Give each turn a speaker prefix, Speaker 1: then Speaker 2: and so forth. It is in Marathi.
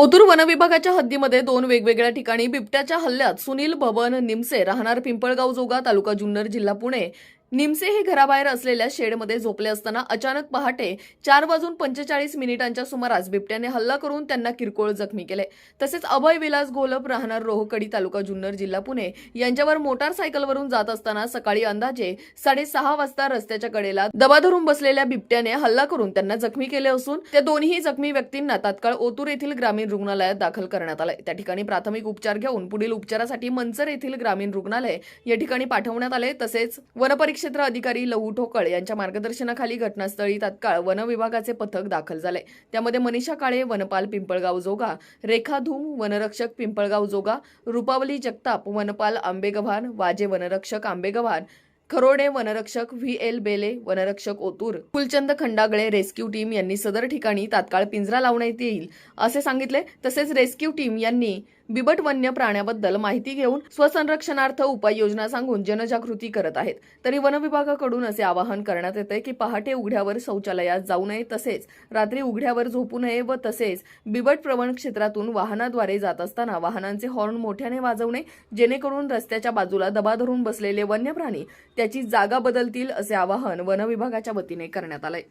Speaker 1: ओतूर वनविभागाच्या हद्दीमध्ये दोन वेगवेगळ्या ठिकाणी बिबट्याच्या हल्ल्यात सुनील बबन निमसे राहणार पिंपळगाव जोगा तालुका जुन्नर जिल्हा पुणे. निमसे हे घराबाहेर असलेल्या शेडमध्ये झोपले असताना अचानक पहाटे चार वाजून पंचेचाळीस मिनिटांच्या सुमारास बिबट्याने हल्ला करून त्यांना किरकोळ जखमी केले. तसेच अभय विलास गोलप राहणार रोहकडी तालुका जुन्नर जिल्हा पुणे यांच्यावर मोटारसायकलवरून जात असताना सकाळी अंदाजे साडेसहा वाजता रस्त्याच्या कडेला दबा धरून बसलेल्या बिबट्याने हल्ला करून त्यांना जखमी केले असून त्या दोन्ही जखमी व्यक्तींना तात्काळ ओतूर येथील ग्रामीण रुग्णालयात दाखल करण्यात आले त्या ठिकाणी प्राथमिक उपचार घेऊन पुढील उपचारासाठी मंचर येथील ग्रामीण रुग्णालय या ठिकाणी पाठवण्यात आले तसेच वनक्षेत्र अधिकारी लहू ठोकळ यांच्या मार्गदर्शनाखाली घटनास्थळी तात्काळ वन विभागाचे पथक दाखल झाले. त्यामध्ये मनीषा काळे वनपाल पिंपळगाव जोगा रेखा धूम वनरक्षक पिंपळगाव जोगा रुपावली जगताप वनपाल आंबेगव्हाण वाजे वनरक्षक आंबेगव्हाण खरोडे वनरक्षक व्ही एल बेले वनरक्षक ओतूर फुलचंद खंडागळे रेस्क्यू टीम यांनी सदर ठिकाणी तात्काळ पिंजरा लावण्यात येईल असे सांगितले. तसेच रेस्क्यू टीम यांनी बिबट वन्य प्राण्याबद्दल माहिती घेऊन स्वसंरक्षणार्थ उपाययोजना सांगून जनजागृती करत आहेत. तरी वनविभागाकडून असे आवाहन करण्यात येते की पहाटे उघड्यावर शौचालयात जाऊ नये तसेच रात्री उघड्यावर झोपू नये व तसेच बिबट प्रवण क्षेत्रातून वाहनाद्वारे जात असताना वाहनांचे हॉर्न मोठ्याने वाजवणे जेणेकरून रस्त्याच्या बाजूला दबा धरून बसलेले वन्य प्राणी त्याची जागा बदलतील असे आवाहन वनविभागाच्या वतीने करण्यात आलंय.